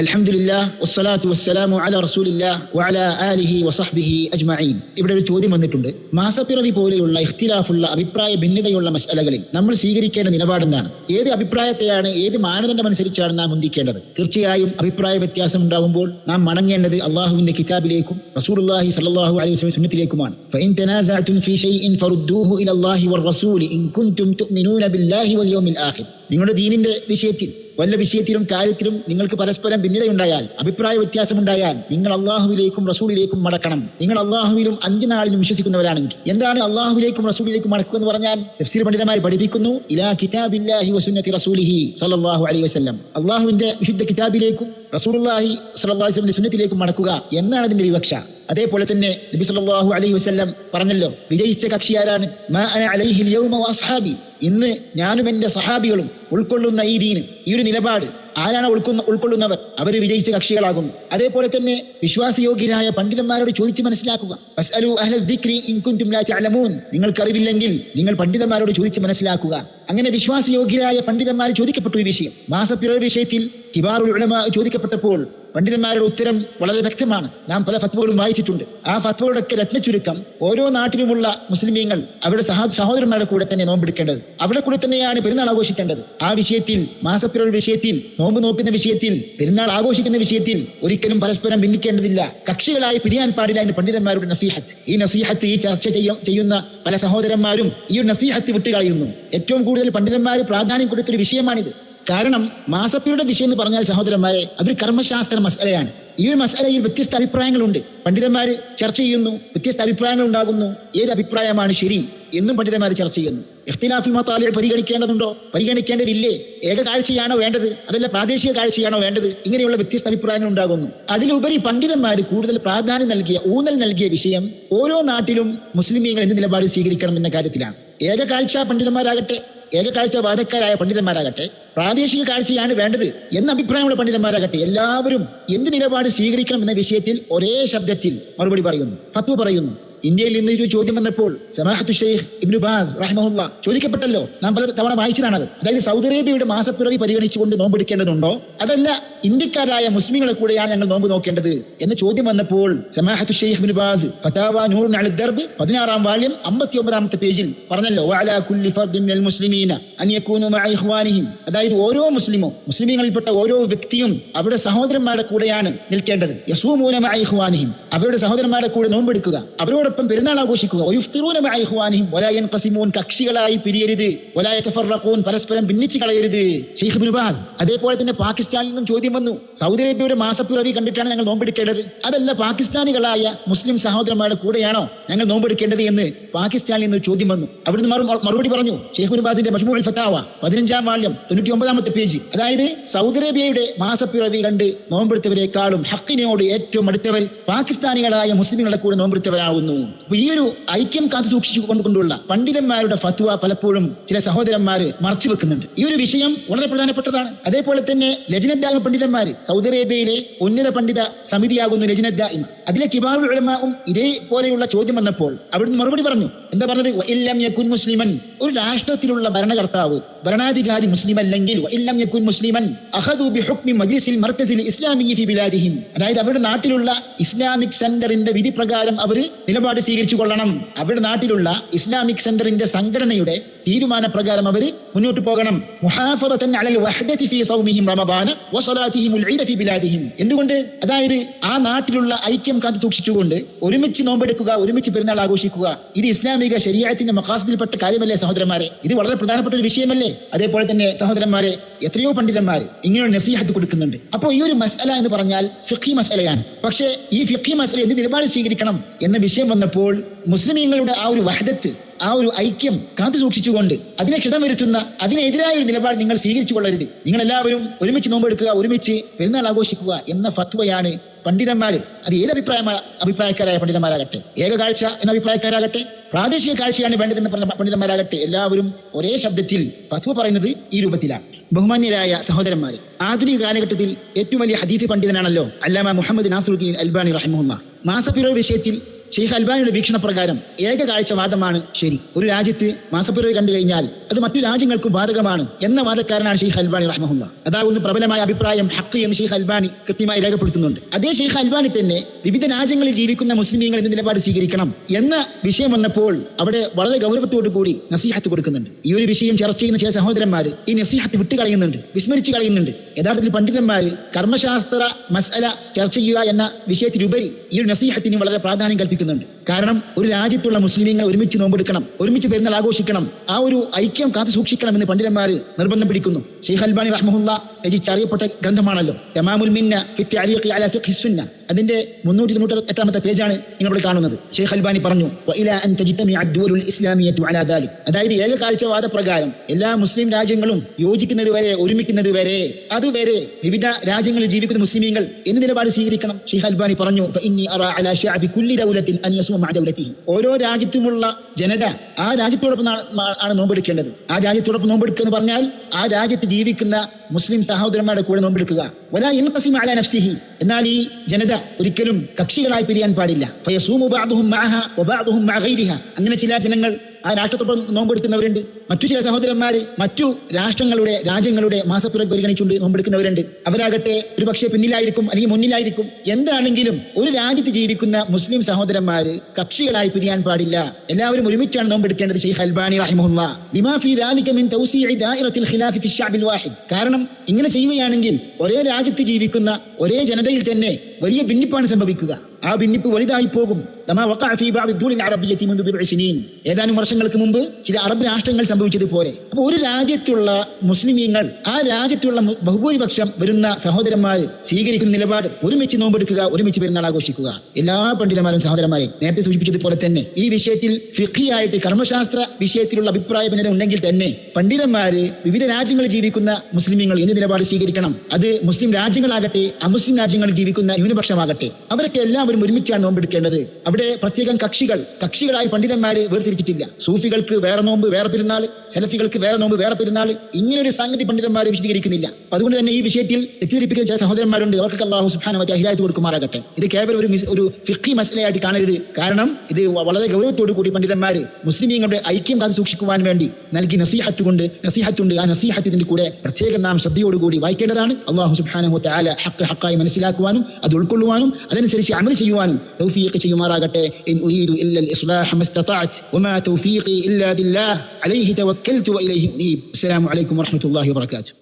അൽഹംദുലില്ലാ വസ്സലാത്തു വസ്സലാമു അല റസൂലില്ലാ വഅല ആലിഹി വസഹ്ബിഹി അജ്മഈൻ. ഇവിടെ ഒരു ചോദ്യം വന്നിട്ടുണ്ട്. മാസപ്പിറവി പോലെയുള്ള ഇഖ്തിലാഫുള്ള അഭിപ്രായ ഭിന്നതയുള്ള മസലകളിൽ നമ്മൾ സ്വീകരിക്കേണ്ട നിലപാടെന്താണ് ഏത് അഭിപ്രായത്തെയാണ് ഏത് മാനദണ്ഡം അനുസരിച്ചാണ് നാം മുന്തിക്കേണ്ടത്? തീർച്ചയായും അഭിപ്രായ വ്യത്യാസം ഉണ്ടാകുമ്പോൾ നാം മടങ്ങേണ്ടത് അള്ളാഹുവിന്റെ കിതാബിലേക്കും റസൂലുള്ളാഹി സ്വല്ലല്ലാഹു അലൈഹി വസല്ലം സുന്നത്തിലേക്കുമാണ്. ഫഇൻ തനാസഅതും ഫീ ഷൈഇൻ ഫറുദ്ദൂഹു ഇലല്ലാഹി വർ ഇൻ കുൻതും തുഅ്മിനൂന ബില്ലാഹി വൽ യൗമിൽ ആഖിർ. നിങ്ങളുടെ ദീനിന്റെ വിഷയത്തിൽ വല്ല വിഷയത്തിലും കാര്യത്തിലും നിങ്ങൾക്ക് പരസ്പരം ഭിന്നതയുണ്ടായാൽ അഭിപ്രായ വ്യത്യാസമുണ്ടായാൽ നിങ്ങൾ അള്ളാഹുവിലേക്കും റസൂലിലേക്കും മടക്കണം. നിങ്ങൾ അള്ളാഹുവിലും അന്ത്യനാളിലും വിശ്വസിക്കുന്നവരാണെങ്കിൽ. എന്താണ് അള്ളാഹുവിലേക്കും റസൂലിലേക്കും മടക്കുക എന്ന് പറഞ്ഞാൽ? തഫ്സീർ പണ്ഡിതന്മാർ പഠിപ്പിക്കുന്നു ഇലാ കിതാബില്ലാഹി വസുന്നത്തി റസൂലിഹി സല്ലല്ലാഹു അലൈഹി വസല്ലം. അള്ളാഹുവിന്റെ വിശുദ്ധ കിതാബിലേക്കും റസൂലുള്ളാഹി സല്ലല്ലാഹു അലൈഹി വസല്ലം സുന്നത്തിലേക്കും മടക്കുക എന്നാണ് അതിന്റെ വിവക്ഷ. അതേപോലെ തന്നെ നബി സല്ലല്ലാഹു അലൈഹി വസല്ലം പറഞ്ഞല്ലോ വിജയിച്ച കക്ഷി ആരാണ്? മാ അന അലൈഹി യൗമ വഅസ്ഹാബി ഇന്ന് ഞാനും എന്റെ സഹാബികളും ഉൾക്കൊള്ളുന്ന ഈ ദീന് ഈ ഒരു നിലപാട് ആരാണ് ഉൾക്കൊന്ന് ഉൾക്കൊള്ളുന്നവർ? അവർ വിജയിച്ച കക്ഷികളാകുന്നു. അതേപോലെ തന്നെ വിശ്വാസയോഗ്യരായ പണ്ഡിതന്മാരോട് ചോദിച്ച് മനസ്സിലാക്കുക. നിങ്ങൾക്കറിവില്ലെങ്കിൽ നിങ്ങൾ പണ്ഡിതന്മാരോട് ചോദിച്ച് മനസ്സിലാക്കുക. അങ്ങനെ വിശ്വാസയോഗ്യരായ പണ്ഡിതന്മാർ ചോദിക്കപ്പെട്ടു ഈ വിഷയം. മാസപ്പിറ വിഷയത്തിൽ കിബാറുൽ ഉലമ ചോദിക്കപ്പെട്ടപ്പോൾ പണ്ഡിതന്മാരുടെ ഉത്തരം വളരെ വ്യക്തമാണ്. നാം പല ഫത്വകളും വായിച്ചിട്ടുണ്ട്. ആ ഫത്വകളുടെ രത്ന ചുരുക്കം ഓരോ നാട്ടിലുമുള്ള മുസ്ലിമീങ്ങൾ അവരുടെ സഹോദരന്മാരുടെ കൂടെ തന്നെ നോമ്പെടുക്കേണ്ടത്. അവിടെ കൂടെ തന്നെയാണ് പെരുന്നാൾ ആഘോഷിക്കേണ്ടത്. ആ വിഷയത്തിൽ മാസപ്പിറവി വിഷയത്തിൽ നോമ്പ് നോക്കുന്ന വിഷയത്തിൽ പെരുന്നാൾ ആഘോഷിക്കുന്ന വിഷയത്തിൽ ഒരിക്കലും പരസ്പരം ഭിന്നിക്കേണ്ടതില്ല. കക്ഷികളായി പിരിയാൻ പാടില്ല എന്ന് പണ്ഡിതന്മാരുടെ നസീഹത്ത്. ഈ നസീഹത്ത് ഈ ചർച്ച ചെയ്യുന്ന പല സഹോദരന്മാരും ഈ ഒരു നസീഹത്ത് വിട്ടുകളയുന്നു. ഏറ്റവും കൂടുതൽ പണ്ഡിതന്മാർ പ്രാധാന്യം കൊടുത്തൊരു വിഷയമാണിത്. കാരണം മാസപ്പിറയുടെ വിഷയം എന്ന് പറഞ്ഞാൽ സഹോദരന്മാരെ അതൊരു കർമ്മശാസ്ത്ര മസലയാണ്. ഈ ഒരു മസാലയിൽ വ്യത്യസ്ത അഭിപ്രായങ്ങളുണ്ട്. പണ്ഡിതന്മാർ ചർച്ച ചെയ്യുന്നു വ്യത്യസ്ത അഭിപ്രായങ്ങൾ ഉണ്ടാകുന്നു ഏത് അഭിപ്രായമാണ് ശരി എന്നും പണ്ഡിതന്മാർ ചർച്ച ചെയ്യുന്നു. ഇഖ്തിലാഫുൽ മത്താലികൾ പരിഗണിക്കേണ്ടതുണ്ടോ? പരിഗണിക്കേണ്ടതില്ലേ? ഏക കാഴ്ചയാണോ വേണ്ടത്? അതല്ല പ്രാദേശിക കാഴ്ചയാണോ വേണ്ടത്? ഇങ്ങനെയുള്ള വ്യത്യസ്ത അഭിപ്രായങ്ങൾ ഉണ്ടാകുന്നു അതിലുപരി പണ്ഡിതന്മാർ കൂടുതൽ പ്രാധാന്യം നൽകിയ ഊന്നൽ നൽകിയ വിഷയം ഓരോ നാട്ടിലും മുസ്ലിമീങ്ങൾ എന്ത് നിലപാട് സ്വീകരിക്കണം എന്ന കാര്യത്തിലാണ്. ഏക കാഴ്ച പണ്ഡിതന്മാരാകട്ടെ ഏകകാഴ്ച വാദക്കാരായ പണ്ഡിതന്മാരാകട്ടെ പ്രാദേശിക കാഴ്ചയാണ് വേണ്ടത് എന്ന അഭിപ്രായമുള്ള പണ്ഡിതന്മാരാകട്ടെ എല്ലാവരും എന്ത് നിലപാട് സ്വീകരിക്കണം എന്ന വിഷയത്തിൽ ഒരേ ശബ്ദത്തിൽ മറുപടി പറയുന്നു ഫത്വ പറയുന്നു. ഇന്ത്യയിൽ നിന്ന് ഒരു ചോദ്യം വന്നപ്പോൾ സമാഹത്തു ഷെയ്ഖ് ഇബ്നു ബാസ് റഹ്മുല്ല ചോദിക്കപ്പെട്ടല്ലോ. നാം പല തവണ വായിച്ചതാണത്. അതായത് സൗദി അറേബ്യയുടെ മാസപ്പിറവി പരിഗണിച്ചുകൊണ്ട് നോമ്പെടുക്കേണ്ടതുണ്ടോ അതല്ല ഇന്ത്യക്കാരായ മുസ്ലിങ്ങളെ കൂടെയാണ് ഞങ്ങൾ നോമ്പ് നോക്കേണ്ടത് എന്ന ചോദ്യം വന്നപ്പോൾ സമാഹത്തു ഷെയ്ഖ് ഇബ്നു ബാസ് ഫതാവ നൂർ അലി ദർബ് പതിനാറാം വാള്യം അമ്പത്തി ഒമ്പതാമത്തെ പേജിൽ പറഞ്ഞല്ലോ വഅലാ കുല്ലി ഫർദിൻ മിനൽ മുസ്ലിമീന അൻ യകൂനു മഅ ഇഖ്വാനിഹിം. അതായത് ഓരോ മുസ്ലിമും മുസ്ലിമീങ്ങളിൽപ്പെട്ട ഓരോ വ്യക്തിയും അവരുടെ സഹോദരന്മാരുടെ കൂടെയാണ് നിൽക്കേണ്ടത്. യസൂമൂന മഅ ഇഖ്വാനിഹിം. അവരുടെ സഹോദരന്മാരുടെ കൂടെ നോമ്പെടുക്കുക. അവരോടൊപ്പം പെരുന്നാൾ ആഘോഷിക്കുക. യൻഖസിമൂൻ കക്ഷികളായി പിരിയരുത്. യതഫറഖൂൻ പരസ്പരം ഭിന്നിച്ച് കളയരുത്. ഷെയ്ഖ് ഇബ്നു ബാസ് അതേപോലെ തന്നെ പാകിസ്ഥാനിൽ നിന്നും ചോദ്യം വന്നു. സൗദി അറേബ്യയുടെ മാസപ്പിറവി കണ്ടിട്ടാണ് ഞങ്ങൾ നോമ്പെടുക്കേണ്ടത്. അതല്ല പാകിസ്ഥാനികളായ മുസ്ലിം സഹോദരന്മാരുടെ കൂടെയാണോ ഞങ്ങൾ നോമ്പെടുക്കേണ്ടത് എന്ന് പാകിസ്ഥാനിൽ നിന്ന് ചോദ്യം വന്നു. അവിടുന്ന് മറുപടി പറഞ്ഞു ഷെയ്ഖ് ഇബ്നു ബാസിന്റെ മജ്മൂഉൽ ഫത്താവ പതിനഞ്ചാം വാള്യം തൊണ്ണൂറ്റി ഒമ്പതാമത്തെ പേജ്. അതായത് സൗദി അറേബ്യയുടെ മാസപ്പിറവി കണ്ട് നോമ്പെടുത്തവരെക്കാളും ഹക്കിനോട് ഏറ്റവും അടുത്തവർ പാകിസ്ഥാനികളായ മുസ്ലിങ്ങളുടെ കൂടെ നോമ്പെടുത്തവരാകുന്നു. അപ്പൊ ഈ ഒരു ഐക്യം കാത്തു സൂക്ഷിച്ചു കൊണ്ടുകൊണ്ടുള്ള പണ്ഡിതന്മാരുടെ ഫത്വ പലപ്പോഴും ചില സഹോദരന്മാർ മറച്ചു വെക്കുന്നുണ്ട്. ഈ ഒരു വിഷയം വളരെ പ്രധാനപ്പെട്ടതാണ്. അതേപോലെ തന്നെ ലജനദ്ദാമ പണ്ഡിതന്മാര് സൗദി അറേബ്യയിലെ ഉന്നത പണ്ഡിത സമിതിയാകുന്നു ലജനദ്ദായിമ അതിലെ കിബാറുൽ ഉലമാവും ഇതേപോലെയുള്ള ചോദ്യം വന്നപ്പോൾ അവിടുന്ന് മറുപടി പറഞ്ഞു. എന്താ പറഞ്ഞത്? വല്ലം യക്കുൻ മുസ്ലിമൻ. ഒരു രാഷ്ട്രത്തിലുള്ള ഭരണകർത്താവ് ഭരണാധികാരി മുസ്ലിം അല്ലെങ്കിൽ വല്ലം യക്കുൻ മുസ്ലിമൻ അഖദു ബിഹുക്മി മജ്ലിസിൽ മർക്കസിൽ ഇസ്ലാമി ഫി ബിലാദിഹിം. അതായത് അവരുടെ നാട്ടിലുള്ള ഇസ്ലാമിക് സെന്ററിന്റെ വിധി പ്രകാരം അവർ നിലപാട് സ്വീകരിച്ചു കൊള്ളണം അവരുടെ നാട്ടിലുള്ള ഇസ്ലാമിക് സെന്ററിന്റെ സംഘടനയുടെ തീരുമാന പ്രകാരം അവർ മുന്നോട്ട് പോകണം. എന്തുകൊണ്ട്? അതായത് ആ നാട്ടിലുള്ള ഐക്യം കാത്തു സൂക്ഷിച്ചുകൊണ്ട് ഒരുമിച്ച് നോമ്പെടുക്കുക ഒരുമിച്ച് പെരുന്നാൾ ആഘോഷിക്കുക ഇത് ഇസ്ലാമിക ശരീരത്തിന്റെ മക്കാസത്തിൽപ്പെട്ട കാര്യമല്ലേ സഹോദരന്മാരെ? ഇത് വളരെ പ്രധാനപ്പെട്ട ഒരു വിഷയമല്ലേ? അതേപോലെ തന്നെ സഹോദരന്മാരെ എത്രയോ പണ്ഡിതന്മാർ ഇങ്ങനെയുള്ള നസീഹത്ത് കൊടുക്കുന്നുണ്ട്. അപ്പോൾ ഈ ഒരു മസല എന്ന് പറഞ്ഞാൽ ഫിഖി മസലയാണ് പക്ഷേ ഈ ഫിഖി മസല എന്ത് നിലപാട് സ്വീകരിക്കണം എന്ന വിഷയം വന്നപ്പോൾ മുസ്ലിമീങ്ങളുടെ ആ ഒരു വഹദത്ത് ആ ഒരു ഐക്യം കാത്തു സൂക്ഷിച്ചുകൊണ്ട് അതിനെ ക്ഷതം വരുത്തുന്ന അതിനെതിരായ ഒരു നിലപാട് നിങ്ങൾ സ്വീകരിച്ചു കൊള്ളരുത്. നിങ്ങൾ എല്ലാവരും ഒരുമിച്ച് നോമ്പെടുക്കുക ഒരുമിച്ച് പെരുന്നാൾ ആഘോഷിക്കുക എന്ന ഫത്വയാണ് പണ്ഡിതന്മാര് അത് ഏത് അഭിപ്രായ അഭിപ്രായക്കാരായ പണ്ഡിതന്മാരാകട്ടെ? ഏക കാഴ്ച എന്ന അഭിപ്രായക്കാരാകട്ടെ? പ്രാദേശിക കാഴ്ചയാണ് വേണ്ടതെന്ന് പറഞ്ഞ പണ്ഡിതന്മാരാകട്ടെ? എല്ലാവരും ഒരേ ശബ്ദത്തിൽ ഫത്വ പറയുന്നത് ഈ രൂപത്തിലാണ്. ബഹുമാന്യരായ സഹോദരന്മാരെ ആധുനിക കാലഘട്ടത്തിൽ ഏറ്റവും വലിയ ഹദീസ് പണ്ഡിതനാണല്ലോ അല്ലാമ മുഹമ്മദ് നാസറുദ്ദീൻ അൽബാനി റഹിമുല്ല മാസപ്പിറവ് വിഷയത്തിൽ ഷെയ്ഖ് അൽബാനിയുടെ വീക്ഷണപ്രകാരം ഏക കാഴ്ചവാദമാണ് ശരി. ഒരു രാജ്യത്ത് മാസപ്പിറവി കണ്ടു കഴിഞ്ഞാൽ അത് മറ്റു രാജ്യങ്ങൾക്കും ബാധകമാണ് എന്ന വാദക്കാരനാണ് ഷെയ്ഖ് അൽബാനി റഹ്മുല്ല അതാകുന്ന പ്രബലമായ അഭിപ്രായം ഹക്ക് എന്ന് ഷെയ്ഖ് അൽബാനി കൃത്യമായി രേഖപ്പെടുത്തുന്നുണ്ട്. അതേ ഷെയ്ഖ് അൽബാനി തന്നെ വിവിധ രാജ്യങ്ങളിൽ ജീവിക്കുന്ന മുസ്ലിമീങ്ങൾ എന്ന നിലപാട് സ്വീകരിക്കണം എന്ന വിഷയം വന്നപ്പോൾ അവിടെ വളരെ ഗൗരവത്തോടു കൂടി നസീഹത്ത് കൊടുക്കുന്നുണ്ട്. ഈ ഒരു വിഷയം ചർച്ച ചെയ്യുന്ന ചില സഹോദരന്മാർ ഈ നസീഹത്ത് വിട്ടുകളയുന്നുണ്ട് വിസ്മരിച്ച് കളയുന്നുണ്ട്. യഥാർത്ഥത്തിൽ പണ്ഡിതന്മാർ കർമ്മശാസ്ത്ര മസ്അല ചർച്ച ചെയ്യുക എന്ന വിഷയത്തിലുപരി ഈ ഒരു നസീഹത്തിന് വളരെ പ്രാധാന്യം കൽപ്പിക്കുന്നുണ്ട് കാരണം ഒരു രാജ്യത്തുള്ള മുസ്ലിമീങ്ങൾ ഒരുമിച്ച് നോമ്പെടുക്കണം ഒരുമിച്ച് പെരുന്നാൾ ആഘോഷിക്കണം ആ ഒരു ഐക്യം കാത്തു സൂക്ഷിക്കണം എന്ന് പണ്ഡിതന്മാർ നിർബന്ധം പിടിക്കുന്നു. ഷെയ്ഖ് അൽബാനി റഹ്മുല്ല രചിച്ചറിയപ്പെട്ട ഗ്രന്ഥമാണല്ലോ തമാമുൽ മിന്ന ഫിത്തി തഅലീഖി അലാ ഫിഖ്ഹി സുന്ന അതിന്റെ മുന്നൂറ്റി തൊണ്ണൂറ്റി എട്ടാമത്തെ പേജാണ് നിങ്ങൾ കാണുന്നത്. ഷെയ്ഖ് അൽബാനി പറഞ്ഞു. അതായത് ഏക കാഴ്ചവാദ പ്രകാരം എല്ലാ മുസ്ലിം രാജ്യങ്ങളും യോജിക്കുന്നത് വരെ ഒരുമിക്കുന്നത് വരെ അതുവരെ വിവിധ രാജ്യങ്ങളിൽ ജീവിക്കുന്ന മുസ്ലിമീങ്ങൾ എന്ത് നിലപാട് സ്വീകരിക്കണം? ഷെയ്ഖ് അൽബാനി പറഞ്ഞു "ഫഇന്നി അറാ അലാ ശഅബി കുല്ലി ദൗലത്തിൻ അൻ യസൂമ മഅ ദൗലതിഹി." ഓരോ രാജ്യത്തുമുള്ള ജനത ആ രാജ്യത്തോടൊപ്പം ആണ് നോമ്പെടുക്കേണ്ടത്. ആ രാജ്യത്തോടൊപ്പം നോമ്പെടുക്കുക എന്ന് പറഞ്ഞാൽ ആ രാജ്യത്ത് ജീവിക്കുന്ന മുസ്ലിം സഹോദരന്മാരുടെ കൂടെ നോമ്പെടുക്കുക. വലാ യൻഖസിമ അലാ നഫ്സിഹി. എന്നാൽ ഈ ജനത ഒരിക്കലും കക്ഷികളായി പിരിയാൻ പാടില്ല. അങ്ങനെ ചില ജനങ്ങൾ ആ രാഷ്ട്രത്തോടൊപ്പം നോമ്പെടുക്കുന്നവരുണ്ട്. മറ്റു ചില സഹോദരന്മാര് മറ്റു രാഷ്ട്രങ്ങളുടെ രാജ്യങ്ങളുടെ മാസപ്പിറ പരിഗണിച്ചുകൊണ്ട് നോമ്പെടുക്കുന്നവരുണ്ട്. അവരാകട്ടെ ഒരു പക്ഷേ പിന്നിലായിരിക്കും അല്ലെങ്കിൽ മുന്നിലായിരിക്കും. എന്താണെങ്കിലും ഒരു രാജ്യത്ത് ജീവിക്കുന്ന മുസ്ലിം സഹോദരന്മാര് കക്ഷികളായി പിരിയാൻ പാടില്ല. എല്ലാവരും ഒരുമിച്ചാണ് നോമ്പെടുക്കേണ്ടത് അൽബാനി കാരണം ഇങ്ങനെ ചെയ്യുകയാണെങ്കിൽ ഒരേ രാജ്യത്ത് ജീവിക്കുന്ന ഒരേ ജനതയിൽ തന്നെ വലിയ ഭിന്നിപ്പാണ് സംഭവിക്കുക. ആ ഭിന്നിപ്പ് വലുതായി പോകും. ഏതാനും വർഷങ്ങൾക്ക് മുമ്പ് ചില അറബ് രാഷ്ട്രങ്ങൾ സംഭവിച്ചതുപോലെ. അപ്പോൾ ഒരു രാജ്യത്തുള്ള മുസ്ലിമീങ്ങൾ ആ രാജ്യത്തുള്ള ബഹുഭൂരിപക്ഷം വരുന്ന സഹോദരന്മാർ സ്വീകരിക്കുന്ന നിലപാട് ഒരുമിച്ച് നോമ്പെടുക്കുക ഒരുമിച്ച് പെരുന്നാൾ ആഘോഷിക്കുക. എല്ലാ പണ്ഡിതന്മാരും സഹോദരന്മാരെ നേരത്തെ സൂചിപ്പിച്ചതുപോലെ തന്നെ ഈ വിഷയത്തിൽ ഫിഖിയായിട്ട് കർമ്മശാസ്ത്ര വിഷയത്തിലുള്ള അഭിപ്രായ ഭിന്നത ഉണ്ടെങ്കിൽ തന്നെ പണ്ഡിതന്മാര് വിവിധ രാജ്യങ്ങളിൽ ജീവിക്കുന്ന മുസ്ലിമീങ്ങൾ എന്ത് നിലപാട് സ്വീകരിക്കണം? അത് മുസ്ലിം രാജ്യങ്ങളാകട്ടെ അമുസ്ലിം രാജ്യങ്ങളിൽ ജീവിക്കുന്ന ന്യൂനപക്ഷമാകട്ടെ. അവരൊക്കെ എല്ലാവരും ഒരുമിച്ചാണ് നോമ്പെടുക്കേണ്ടത്. അവിടെ പ്രത്യേകം കക്ഷികൾ കക്ഷികളായി പണ്ഡിതന്മാര് വേർതിരിച്ചിട്ടില്ല. സൂഫികൾക്ക് വേറെ നോമ്പ് വേറെ പെരുന്നാൾ സെലഫികൾക്ക് വേറെ നോമ്പ് വേറെ പെരുന്നാൾ ഇങ്ങനെ ഒരു സംഗതി പണ്ഡിതന്മാർ വിശദീകരിക്കുന്നില്ല. അതുകൊണ്ട് തന്നെ ഈ വിഷയത്തിൽ തെറ്റിദ്ധരിപ്പിക്കുന്ന ചില സഹോദരന്മാരുണ്ട്. അവർക്ക് അള്ളാഹു സുഹാന വ ഹിദായത്ത് കൊടുക്കുമാറാകട്ടെ. ഇത് കേവലം ഒരു ഒരു ഫിഖി മസലയായിട്ട് കാണരുത്. കാരണം ഇത് വളരെ ഗൗരവത്തോടു കൂടി പണ്ഡിതന്മാര് മുസ്ലിമീങ്ങളുടെ ഐക്യം കാത്തു സൂക്ഷിക്കുവാൻ വേണ്ടി നൽകി നസീഹത്ത് കൊണ്ട് നസീഹത്തുണ്ട്. ആ നസീഹത്തിന്റെ കൂടെ പ്രത്യേകം നാം ശ്രദ്ധയോടുകൂടി വായിക്കേണ്ടതാണ്. അള്ളാഹു ഹക്ക് ഹക്കായി മനസ്സിലാക്കുവാനും അത് ഉൾക്കൊള്ളുവാനും അതനുസരിച്ച് അമൽ ചെയ്യുവാനും തൗഫീഖ് ചെയ്യുമാറാകട്ടെ. إن أريد إلا الاصلاح ما استطعت وما توفيقي الا بالله عليه توكلت واليه انيب السلام عليكم ورحمه الله وبركاته